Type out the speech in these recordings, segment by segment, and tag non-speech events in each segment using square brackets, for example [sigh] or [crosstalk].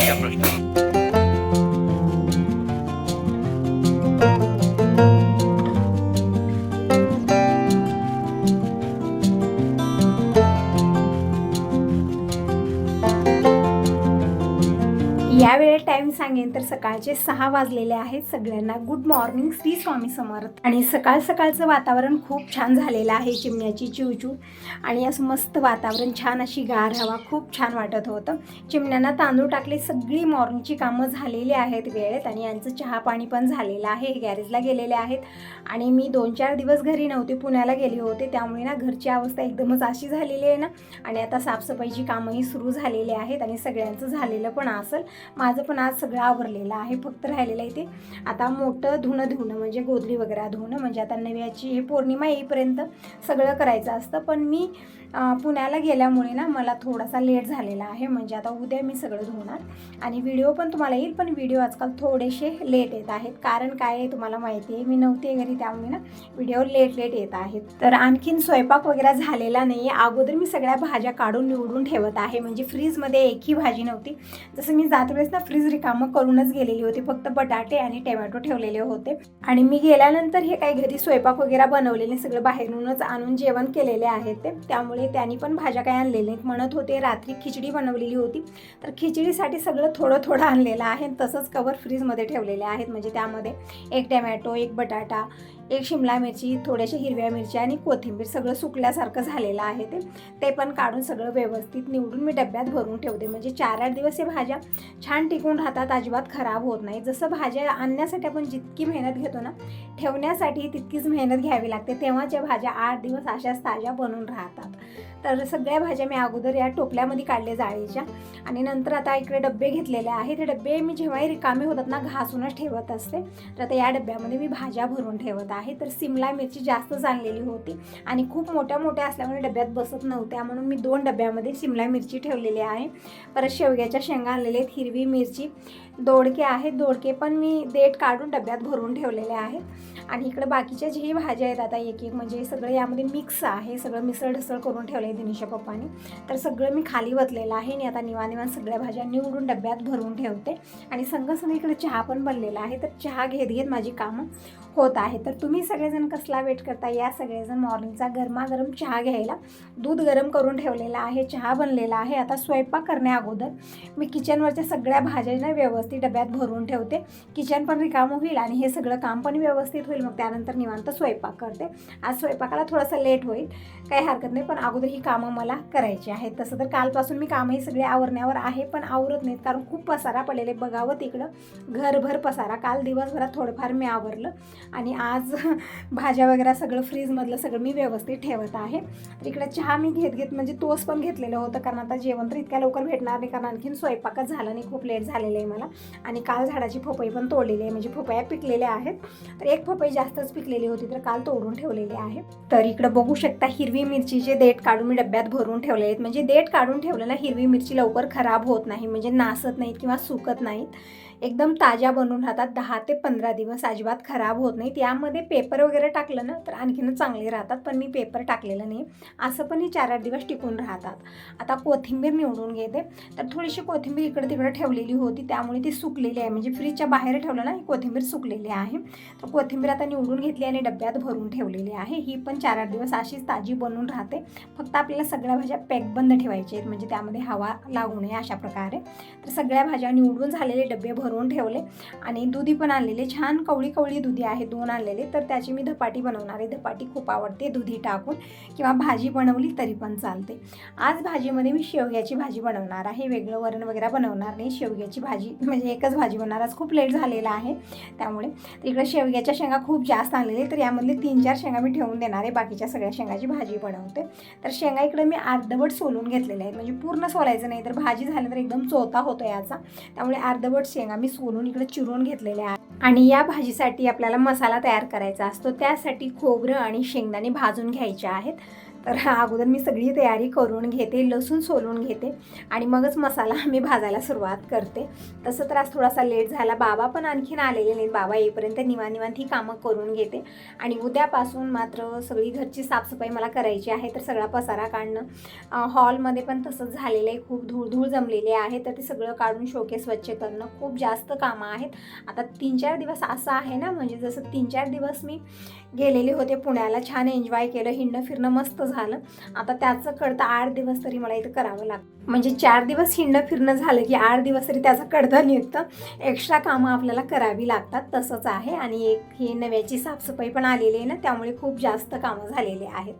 आहे का सांगेन तर सकाळचे सहा वाजलेले आहेत सगळ्यांना. Good morning Shri Swami Samarth. आणि सकाळ सकाळचं वातावरण खूप छान झालेलं आहे चिमण्याची चिवचू आणि असं मस्त वातावरण छान अशी गार हवा खूप छान वाटत होतं. चिमण्यांना तांदूळ टाकले सगळी मॉर्निंगची कामं झालेली आहेत वेळेत आणि यांचं चहा पाणी पण झालेलं आहे गॅरेजला गेलेले आहेत. आणि मी दोन चार दिवस घरी नव्हते पुण्याला गेले होते त्यामुळे ना घरची अवस्था एकदमच अशी झालेली आहे ना. आणि आता साफसफाईची कामंही सुरू झालेली आहेत आणि सगळ्यांचं झालेलं पण असेल. माझं पण आज सगळं आवरलेलं आहे फक्त राहिलेलं आहे ते. आता मोठं धुणं धुणं म्हणजे गोदडी वगैरे धुणं म्हणजे आता नव्याची हे पौर्णिमा येईपर्यंत सगळं करायचं असतं. पण मी पुण्याला गेल्यामुळे ना मला थोडासा लेट झालेला आहे म्हणजे आता उद्या मी सगळं धुणार. आणि व्हिडिओ पण तुम्हाला येईल पण व्हिडिओ आजकाल थोडेसे लेट येत आहेत. कारण काय आहे तुम्हाला माहिती आहे मी नव्हते घरी त्यामुळे ना व्हिडिओ लेट लेट येत आहेत. तर आणखीन स्वयंपाक वगैरे झालेला नाही आहे अगोदर मी सगळ्या भाज्या काढून निवडून ठेवत आहे. म्हणजे फ्रीजमध्ये एकही भाजी नव्हती. जसं मी जात वेळेस ना फ्रीज रिकामं करूनच गेलेली होती. फक्त बटाटे आणि टोमॅटो ठेवलेले होते. आणि मी गेल्यानंतर हे काही घरी स्वयंपाक वगैरे बनवलेले सगळं बाहेरूनच आणून जेवण केलेले आहेत ते. त्यामुळे त्यांनी पण भाज्या काही आणलेल्या आहेत म्हणत होते रात्री खिचडी बनवलेली होती. तर खिचडीसाठी सगळं थोडं थोडं आणलेलं आहे. तसंच कवर फ्रीजमध्ये ठेवलेले आहेत. म्हणजे त्यामध्ये एक टमॅटो एक बटाटा एक शिमला मिरची थोड्याशा हिरव्या मिरच्या आणि कोथिंबीर सगळं सुकल्यासारखं झालेलं आहे ते. ते पण काढून सगळं व्यवस्थित निवडून मी डब्यात भरून ठेवते. म्हणजे चार आठ दिवस हे भाज्या छान टिकून राहतात. अजिबात खराब होत नाही. जसं भाज्या आणण्यासाठी आपण जितकी मेहनत घेतो ना ठेवण्यासाठी तितकीच मेहनत घ्यावी लागते. तेव्हाच्या भाज्या आठ दिवस अशाच ताज्या बनून राहतात. तर सगळ्या भाज्या मी अगोदर या टोपल्यामध्ये काढले जाळीच्या आणि नंतर आता इकडे डबे घेतलेले आहे ते डबे मी जेव्हाही रिकामे होतात ना घासूनच ठेवत असते. तर आता या डब्यामध्ये मी भाज्या भरून ठेवत आहे. तर सिमला मिरची जास्तच आणलेली होती आणि खूप मोठ्या मोठ्या असल्यामुळे डब्यात बसत नव्हत्या. म्हणून मी दोन डब्यामध्ये सिमला मिरची ठेवलेली आहे. परत शेवग्याच्या शेंगा आणलेल्या आहेत. हिरवी मिरची दोडके आहेत. दोडके पण मी देठ काढून डब्यात भरून ठेवलेले आहेत. आणि इकडे बाकीच्या जेही भाज्या आहेत आता एक एक म्हणजे सगळं यामध्ये मिक्स आहे. सगळं मिसळ ढसळ करून ठेवलं आहे दिनेशा पप्पानी. तर सगळं मी खाली वतलेलं आहे. आणि आता निवा निवान सगळ्या भाज्या निवडून डब्यात भरून ठेवते. आणि संग इकडे चहा पण बनलेला आहे. तर चहा घेत घेत माझी कामं होत आहे तर तुम्ही सगळेजण कसला वेट करता? या सगळेजण मॉर्निंगचा गरमागरम चहा घ्यायला दूध गरम करून ठेवलेला आहे. चहा बनलेला आहे. आता स्वयंपाक करण्या अगोदर मी किचनवरच्या सगळ्या भाज्यांना व्यवस्थित व्यवस्थित डब्यात भरून ठेवते. किचन पण रिकामं होईल आणि हे सगळं काम पण व्यवस्थित होईल. मग त्यानंतर निवांत स्वयंपाक करते. आज स्वयंपाकाला थोडासा लेट होईल. काही हरकत नाही पण अगोदर ही कामं मला करायची आहेत. तसं तर कालपासून मी कामही सगळे आवरण्यावर आहे पण आवरत नाहीत. कारण खूप पसारा पडलेले बघावं तिकडं. घरभर पसारा. काल दिवसभरात थोडंफार मी आवरलं. आणि आज [laughs] भाज्या वगैरे सगळं फ्रीजमधलं सगळं मी व्यवस्थित ठेवत आहे. तर इकडे चहा मी घेत घेत म्हणजे तोस पण घेतलेलं होतं. कारण आता जेवण तर इतक्या लवकर भेटणार नाही. कारण आणखीन स्वयंपाकच झाला नाही. खूप लेट झालेलं आहे मला. आणि काल झाडाची पपई पण तोडलेली आहे. म्हणजे पपया पिकलेल्या आहेत. तर एक पपई जास्तच पिकलेली होती तर काल तोडून ठेवलेली आहे. तर इकडं बघू शकता हिरवी मिरचीचे देठ काढून मी डब्यात भरून ठेवले आहेत. म्हणजे देठ काढून ठेवलेला हिरवी मिरची लवकर खराब होत नाही. म्हणजे नासत नाहीत किंवा सुकत नाहीत. एकदम ताज्या बनून राहतात. दहा ते पंधरा दिवस अजिबात खराब होत नाहीत यामध्ये पेपर वगैरे टाकलं ना तर आणखीनच चांगले राहतात. पण मी पेपर टाकलेलं नाही. असं पण हे चार आठ दिवस टिकून राहतात. आता कोथिंबीर निवडून घेते. तर थोडीशी कोथिंबीर इकडे तिकडे ठेवलेली होती. त्यामुळे ती सुकलेली आहे. म्हणजे फ्रीजच्या बाहेर ठेवलं ना ही कोथिंबीर सुकलेली आहे. तर कोथिंबीर आता निवडून घेतली आणि डब्यात भरून ठेवलेली आहे. ही पण चार आठ दिवस अशीच ताजी बनून राहते. फक्त आपल्याला सगळ्या भाज्या पॅक बंद ठेवायच्या आहेत. म्हणजे त्यामध्ये हवा लागू नये अशा प्रकारे. तर सगळ्या भाज्या निवडून झालेले डबे भरून ठेवले. आणि दुधी पण आणलेले छान कवळी कवळी दुधी आहे दोन आणलेले. तर त्याची मी धपाटी बनवणार आहे. धपाटी खूप आवडते दुधी टाकून. किंवा भाजी बनवली तरी पण चालते. आज भाजीमध्ये मी शेवग्याची भाजी बनवणार आहे. वेगळं वरण वगैरे बनवणार नाही. शेवग्याची भाजी म्हणजे एकच भाजी बनवणार. आज खूप लेट झालेला आहे त्यामुळे. तर इकडे शेवग्याच्या शेंगा खूप जास्त आणलेले तर यामधले तीन चार शेंगा मी ठेवून देणार आहे. बाकीच्या सगळ्या शेंगाची भाजी बनवते. तर शेंगा इकडे मी अर्धवट सोलून घेतलेल्या आहेत. म्हणजे पूर्ण सोलायचं नाही. तर भाजी झाली तर एकदम चोथा होतो याचा. त्यामुळे अर्धवट शेंगा मी सोलून इकडे चिरून घेतलेल्या आहेत आणि या भाजीसाठी आपल्याला मसाला तयार करायचा असतो. त्यासाठी खोबरं आणि शेंगदाणे भाजून घ्यायचे आहेत. तर अगोदर मी सगळी तयारी करून घेते लसूण सोलून घेते आणि मगच मसाला मी भाजायला सुरुवात करते. तसं तर आज थोडासा लेट झाला. बाबा पण आणखीन आलेले नाहीत. बाबा येईपर्यंत निवांत निवांत ही कामं करून घेते. आणि उद्यापासून मात्र सगळी घरची साफसफाई मला करायची आहे तर सगळा पसारा काढणं. हॉलमध्ये पण तसंच झालेलं आहे. खूप धूळ धूळ जमलेली आहे तर ते सगळं काढून शोके स्वच्छ करणं खूप जास्त कामं आहेत. आता तीन चार दिवस असं आहे ना म्हणजे जसं तीन चार दिवस मी गेलेले होते पुण्याला छान एन्जॉय केलं हिंडणं फिरणं मस्त झालं. झालं. आता त्याचं कळतं आठ दिवस तरी मला इथं करावं लागतं. म्हणजे चार दिवस हिंडणं फिरणं झालं की आठ दिवस तरी त्याचं कडधं निघतं. एक्स्ट्रा कामं आपल्याला करावी लागतात तसंच आहे. आणि एक ही नव्याची साफसफाई पण आलेली आहे ना त्यामुळे खूप जास्त कामं झालेली आहेत.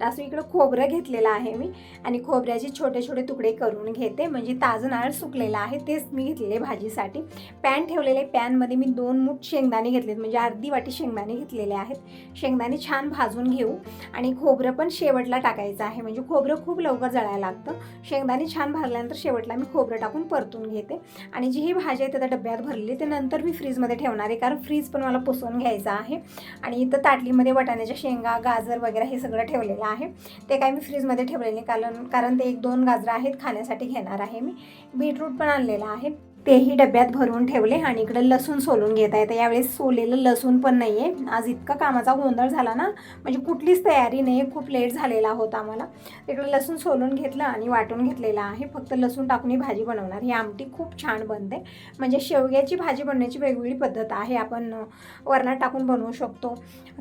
तर असं इकडं खोबरं घेतलेलं आहे मी. आणि खोबऱ्याचे छोटे छोटे तुकडे करून घेते. म्हणजे ताजं नारळ सुकलेलं आहे. तेच मी घेतलेले भाजीसाठी. पॅन ठेवलेले पॅनमध्ये मी दोन मूठ शेंगदाणे घेतलेत. म्हणजे अर्धी वाटी शेंगदाणे घेतलेले आहेत. शेंगदाणे छान भाजून घेऊ. आणि खोबरं पण शेवटला टाकायचं आहे. म्हणजे खोबरं खूप लवकर जळायला लागतं. शेंगदाणे छान भाजल्यानंतर शेवटला मी खोबरं टाकून परतून घेते. आणि जी ही भाजी आहे त्या डब्यात भरली ते नंतर मी फ्रीजमध्ये ठेवणार आहे. कारण फ्रीज पण मला पुसवून घ्यायचं आहे. आणि इथं ताटलीमध्ये वाटाण्याच्या शेंगा गाजर वगैरे हे सगळं ठेवलेलं आहे. ते काय मी फ्रीजमध्ये ठेवलेले कारण कारण ते एक दोन गाजरं आहेत खाण्यासाठी घेणार आहे मी. बीटरूट पण आणलेलं आहे. तेही डब्यात भरून ठेवले आणि इकडे लसूण सोलून घेता येतं यावेळेस सोलेलं लसूण पण नाही आहे आज इतका कामाचा गोंधळ झाला ना म्हणजे कुठलीच तयारी नाही आहे खूप लेट झालेला होता आम्हाला. तिकडं लसूण सोलून घेतलं आणि वाटून घेतलेलं आहे. फक्त लसूण टाकून ही भाजी बनवणार. ही आमटी खूप छान बनते. म्हणजे शेवग्याची भाजी बनवण्याची वेगवेगळी पद्धत आहे. आपण वरणात टाकून बनवू शकतो.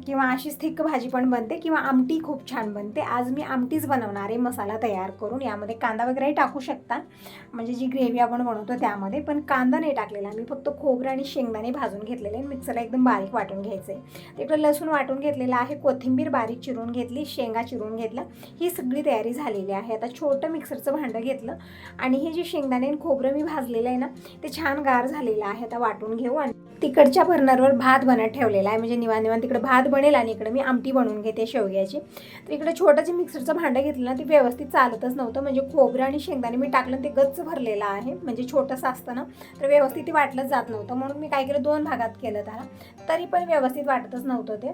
किंवा अशीच थिक्क भाजी पण बनते किंवा आमटी खूप छान बनते. आज मी आमटीच बनवणार आहे. मसाला तयार करून. यामध्ये कांदा वगैरेही टाकू शकता. म्हणजे जी ग्रेव्ही आपण बनवतो त्यामध्ये. पण कांदा नाही टाकलेला. मी फक्त खोबरं आणि शेंगदाणे भाजून घेतलेले मिक्सरला एकदम बारीक वाटून घ्यायचं. आहे तिकडं लसूण वाटून घेतलेलं आहे कोथिंबीर बारीक चिरून घेतली शेंगा चिरून घेतला ही सगळी तयारी झालेली आहे. आता छोटं मिक्सरचं भांडं घेतलं आणि हे जे शेंगदाणे आणि खोबरं मी भाजलेलं आहे ना ते छान गार झालेलं आहे. आता वाटून घेऊ आणि तिकडच्या बर्नरवर भात बनत ठेवलेला आहे. म्हणजे निवांत निवांत तिकडे भात बनेल आणि इकडं मी आमटी बनवून घेते शेवग्याची. तर इकडं छोटं जे मिक्सरचं भांडं घेतलं ना ते व्यवस्थित चालतच नव्हतं. म्हणजे खोबरं आणि शेंगदाणे मी टाकलं ते गच्च भरलेलं आहे. म्हणजे छोटंसं असतं ना तर व्यवस्थित ते वाटलंच जात नव्हतं. म्हणून मी काय केलं दोन भागात केलं त्याला. तरी पण व्यवस्थित वाटतच नव्हतं ते.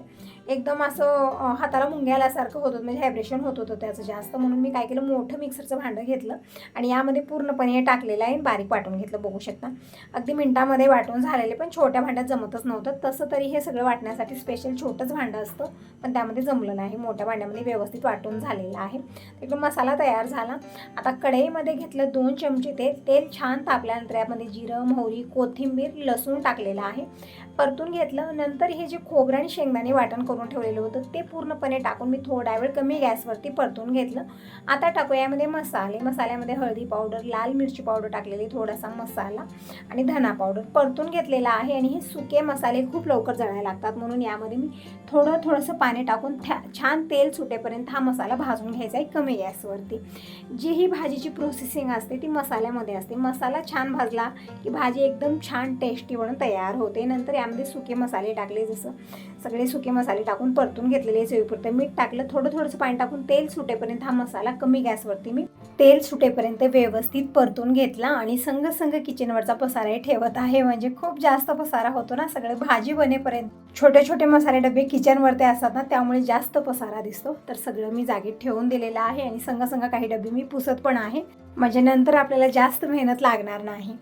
एकदम असं हाताला मुंग्याल्यासारखं होत होतं. म्हणजे हायब्रेशन होत होतं त्याचं जास्त. म्हणून मी काय केलं मोठं मिक्सरचं भांडं घेतलं आणि यामध्ये पूर्णपणे हे टाकलेलं आहे आणि बारीक वाटून घेतलं बघू शकता. अगदी मिनटामध्ये वाटून झालेले पण छोटं मोठ्या भांड्यात जमतच नव्हतं. तसं तरी हे सगळं वाटण्यासाठी स्पेशल छोटंच भांडं असतं पण त्यामध्ये जमलं नाही. मोठ्या भांड्यामध्ये व्यवस्थित वाटून झालेलं आहे. तिकडे मसाला तयार झाला. आता कढईमध्ये घेतलं दोन चमचे तेल. तेल छान तापल्यानंतर यामध्ये जिरं मोहरी कोथिंबीर लसूण टाकलेलं आहे. परतून घेतलं. नंतर हे जे खोबरं आणि शेंगदाणे वाटण करून ठेवलेलं होतं ते पूर्णपणे टाकून मी थोडा वेळ कमी गॅसवरती परतून घेतलं. आता टाकू यामध्ये मसाले. मसाल्यामध्ये हळदी पावडर लाल मिरची पावडर टाकलेली थोडासा मसाला आणि धना पावडर. परतून घेतलेला आहे आणि हे सुके मसाले खूप लवकर जळायला लागतात. म्हणून यामध्ये मी थोडं थोडंसं पाणी टाकून थ्या छान तेल सुटेपर्यंत हा मसाला भाजून घ्यायचा आहे कमी गॅसवरती. जी ही भाजीची प्रोसेसिंग असते ती मसाल्यामध्ये असते. मसाला छान भाजला की भाजी एकदम छान टेस्टी म्हणून तयार होते. नंतर यामध्ये सुके मसाले टाकले जसं सगळे सुके मसाले टाकून परतून घेतलेले चवीपुरतं. मीठ टाकलं थोडं थोडंसं पाणी टाकून तेल सुटेपर्यंत हा मसाला कमी गॅसवरती मी तेल सुटेपर्यंत व्यवस्थित परतून घेतला आणि संग संग किचनवरचा पसाराही ठेवत आहे. म्हणजे खूप जास्त पसारा होतो ना सगळे भाजी बनेपर्यंत. छोटे छोटे मसाले डबे किचनवरती असतात ना त्यामुळे जास्त पसारा दिसतो. तर सगळं मी जागेत ठेवून दिलेलं आहे आणि संग संग काही डबे मी पुसत पण आहे. म्हणजे नंतर आपल्याला जास्त मेहनत लागणार नाही.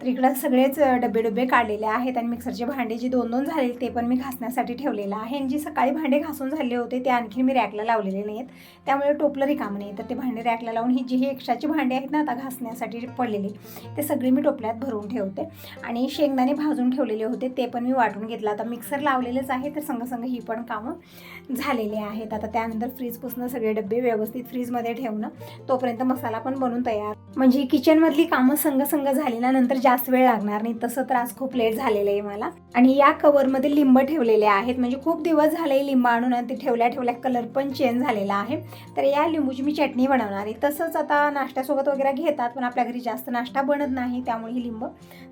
तर इकडं सगळेच डबे डबे काढलेले आहेत आणि मिक्सरचे भांडे जे दोन दोन झाले ते पण मी घासण्यासाठी ठेवलेलं आहे. आणि जे सकाळी भांडे घासून झाले होते ते आणखी मी रॅकला लावलेले नाहीत. त्यामुळे टोपलं रिकामं नाही. तर ते भांडे रॅकला लावून ही जी ही एक्स्ट्राची भांडे आहेत ना आता घासण्यासाठी पडलेली ते सगळे मी टोपल्यात भरून ठेवते. आणि शेंगदाणे भाजून ठेवलेले होते ते पण मी वाटून घेतलं. आता मिक्सर लावलेलंच आहे तर संगसंग ही पण कामं झालेली आहेत. आता त्यानंतर फ्रीज पुसणं सगळे डबे व्यवस्थित फ्रीजमध्ये ठेवणं तोपर्यंत मसाला पण बनून तयार. म्हणजे किचनमधली कामं संघसंग झालेल्यानंतर झाली ना नंतर जास्त वेळ लागणार नाही तसं त्रास खूप लेट झालेलं आहे मला. आणि या कवरमध्ये लिंब ठेवलेले आहेत. म्हणजे खूप दिवस झाले लिंब आणून आणि ते ठेवल्या ठेवल्या कलर पण चेंज झालेला आहे. तर या लिंबूची मी चटणी बनवणार आहे. तसंच आता नाश्त्यासोबत वगैरे घेतात पण आपल्या घरी जास्त नाश्ता बनत नाही त्यामुळे ही लिंब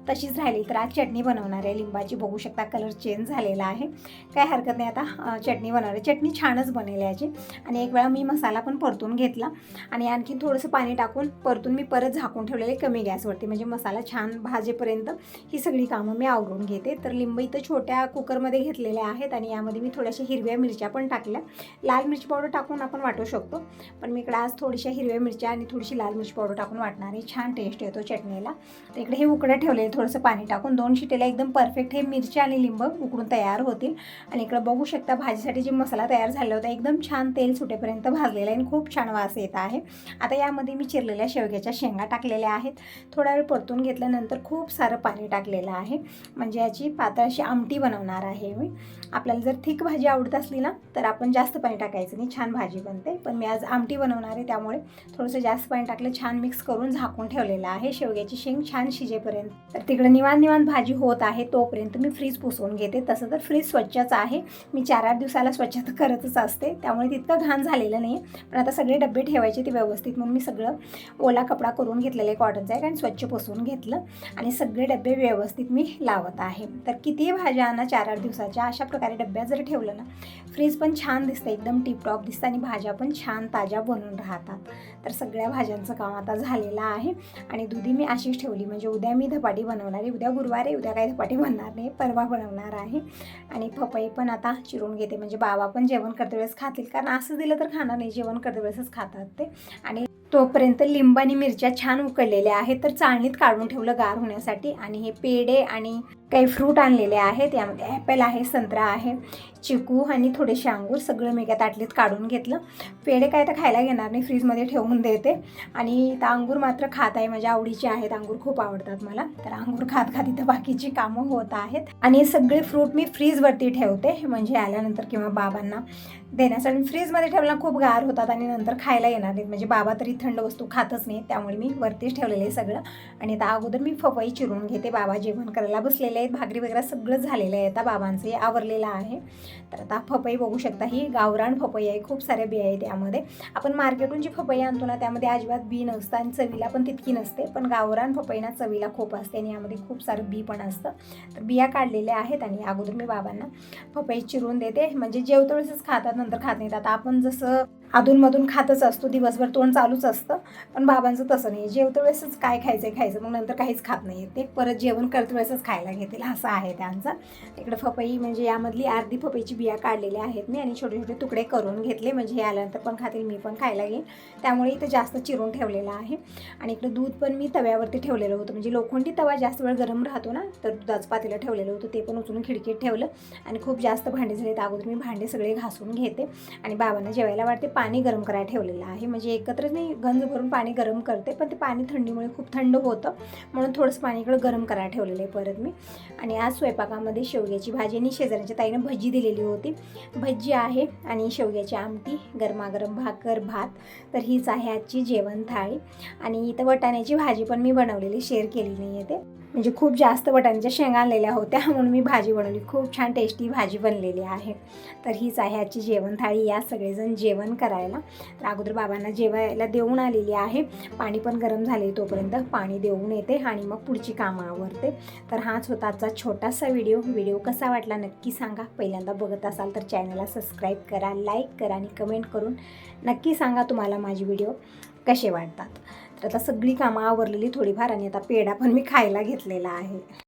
तशीच राहिली. तर आज चटणी बनवणार आहे. लिंबाची बघू शकता कलर चेंज झालेला आहे. काय हरकत नाही आता चटणी बनवणार आहे. चटणी छानच बनेल याची. आणि एक वेळा मी मसाला पण परतून घेतला. आणि आणखी थोडंसं पाणी टाकून परतून मी परत झाकून ठेवलेले कमी गॅसवरती. म्हणजे मसाला छान भाजेपर्यंत ही सगळी कामं मी आवरून घेते. तर लिंब इथं छोट्या कुकरमध्ये घेतलेल्या आहेत आणि यामध्ये मी थोड्याशा हिरव्या मिरच्या पण टाकल्या. लाल मिरची पावडर टाकून आपण वाटू शकतो पण मी इकडे आज थोडीशा हिरव्या मिरच्या आणि थोडीशी लाल मिरची पावडर टाकून वाटणार आहे. छान टेस्ट येतो चटणीला. तर इकडे हे उकडं ठेवलेलं थोडंसं पाणी टाकून. दोन शिटेला एकदम परफेक्ट हे मिरची आणि लिंब उकडून तयार होतील. आणि इकडे बघू शकता भाजीसाठी जे मसाला तयार झाला होता एकदम छान तेल सुटेपर्यंत भाजलेला आहे आणि खूप छान वास येत आहे. आता यामध्ये मी चिरलेल्या शेवग्याच्या शेंगा टाकलेल्या आहेत. थोडा वेळ परतून घेतल्यानंतर तर खूप सारं पाणी टाकलेलं आहे. म्हणजे याची पातळ अशी आमटी बनवणार आहे मी. आपल्याला जर थिक भाजी आवडत असली ना तर आपण जास्त पाणी टाकायचं नाही. छान भाजी बनते. पण मी आज आमटी बनवणार आहे त्यामुळे थोडंसं जास्त पाणी टाकलं छान मिक्स करून झाकून ठेवलेलं आहे. शेवग्याची शेंग छान शिजेपर्यंत. तर तिकडे निवांत निवांत भाजी होत आहे तोपर्यंत मी फ्रीज पुसवून घेते. तसं तर फ्रीज स्वच्छच आहे. मी चार आठ दिवसाला स्वच्छता करतच असते. त्यामुळे तितकं घाण झालेलं नाही पण आता सगळे डबे ठेवायचे ते व्यवस्थित. म्हणून मी सगळं ओला कपडा करून घेतलेलं आहे. कॉटनचा आहे आणि स्वच्छ पुसवून घेतलं. आणि सगळे डबे व्यवस्थित मी लावत आहे. तर कितीही भाज्या ना चार आठ दिवसाच्या अशा प्रकारे डब्यात जर ठेवलं ना फ्रीज पण छान दिसतं एकदम टिपटॉप दिसतं आणि भाज्या पण छान ताज्या बनून राहतात. तर सगळ्या भाज्यांचं काम आता झालेलं आहे आणि दुधी मी अशीच ठेवली. म्हणजे उद्या मी धपाटी बनवणार आहे. उद्या गुरुवार आहे उद्या काही धपाटी बनणार नाही परवा बनवणार आहे. आणि पपई पण आता चिरून घेते. म्हणजे बाबा पण जेवण करते वेळेस खातील. कारण असं दिलं तर खाणार नाही जेवण करते वेळेसच खातात ते. आणि तोपर्यंत लिंब आणि मिरच्या छान उकडलेल्या आहेत. तर चाळणीत काढून ठेवलं गार होण्यासाठी. आणि हे पेढे आणि काही फ्रूट आणलेले आहेत. यामध्ये ॲपल आहे संत्रा आहे चिकू आणि थोडेसे अंगूर सगळं मी एका ताटलीत काढून घेतलं. पेढे काय तर खायला घेणार नाही फ्रीजमध्ये ठेवून देते. आणि तर अंगूर मात्र खात आहे. माझ्या आवडीचे आहेत. अंगूर खूप आवडतात मला. तर अंगूर खात खात इथं बाकीची कामं होत आहेत. आणि हे सगळे फ्रूट मी फ्रीजवरती ठेवते. म्हणजे आल्यानंतर किंवा बाबांना देण्यास आणि फ्रीजमध्ये ठेवलं खूप गार होतात आणि नंतर खायला येणार नाहीत. म्हणजे बाबा तरी थंड वस्तू खातच नाही त्यामुळे मी वरतीच ठेवलेलं आहे सगळं. आणि आता अगोदर मी फपई चिरून घेते. बाबा जेवण करायला बसलेले आहेत. भाकरी वगैरे सगळं झालेलं आहे. आता बाबांचं हे आवरलेलं आहे. तर आता फपई बघू शकता. ही गावरान फपई आहे. खूप साऱ्या बिया आहेत त्यामध्ये आपण मार्केटून जी फपई आणतो ना त्यामध्ये अजिबात बी नसतं आणि चवीला पण तितकी नसते. पण गावरान फपईना चवीला खूप असते आणि यामध्ये खूप सारं बी पण असतं. तर बिया काढलेल्या आहेत आणि अगोदर मी बाबांना फपई चिरून देते. म्हणजे जेवतोळीसच खातात नंतर खात नाहीत. आता आपण जसं अधूनमधून खातच असतो दिवसभर तोंड चालूच असतं. पण बाबांचं तसं नाही. जेवतो वेळेसच काय खायचं आहे खायचं. मग नंतर काहीच खात नाही. ते परत जेवण करते वेळेसच खायला घेतील. असं आहे त्यांचं. इकडे फपई म्हणजे यामधली अर्धी फपईची बिया काढलेल्या आहेत मी आणि छोटे छोटे तुकडे करून घेतले. म्हणजे हे आल्यानंतर पण खातील मी पण खायला घेईन. त्यामुळे इथं जास्त चिरून ठेवलेलं आहे. आणि इकडं दूध पण मी तव्यावरती ठेवलेलं होतं. म्हणजे लोखंडी तवा जास्त वेळ गरम राहतो ना तर दुधाचं पातेलं ठेवलेलं होतं. ते पण उचलून खिडकीत ठेवलं आणि खूप जास्त भांडे झाले तर अगोदर मी भांडे सगळे घासून घेते आणि बाबांना जेवायला वाटते पाणी गरम करायला ठेवलेलं आहे. म्हणजे एकत्रच मी गंज भरून पाणी गरम करते पण ते पाणी थंडीमुळे खूप थंड होतं. म्हणून थोडंसं पाणी इकडं गरम करायला ठेवलेलं आहे परत मी. आणि आज स्वयंपाकामध्ये शेवग्याची भाजी आणि शेजाऱ्यांच्या ताईनं भजी दिलेली होती. भजी आहे आणि शेवग्याची आमटी गरमागरम भाकर भात. तर हीच आहे आजची जेवण थाळी. आणि इथं वटाण्याची भाजी पण मी बनवलेली शेअर केली नाही आहे ते. म्हणजे खूप जास्त वटाण्याच्या शेंगा आणलेल्या होत्या म्हणून मी भाजी बनवली. खूप छान टेस्टी भाजी बनलेली आहे. तर हीच आहे आजची जेवण थाळी. या सगळेजण जेवण करायला. तर अगोदर बाबांना जेवायला देऊन आलेली आहे. पाणी पण गरम झाले तोपर्यंत. पाणी देऊन येते आणि मग पुढची कामं आवरते. तर हाच होता आजचा छोटासा व्हिडिओ. व्हिडिओ कसा वाटला नक्की सांगा. पहिल्यांदा बघत असाल तर चॅनलला सबस्क्राईब करा लाईक करा आणि कमेंट करून नक्की सांगा तुम्हाला माझे व्हिडिओ कसे वाटतात. तर आता सगळी कामं आवरलेली थोडीफार आणि आता पेढा पण मी खायला घेतलेला आहे.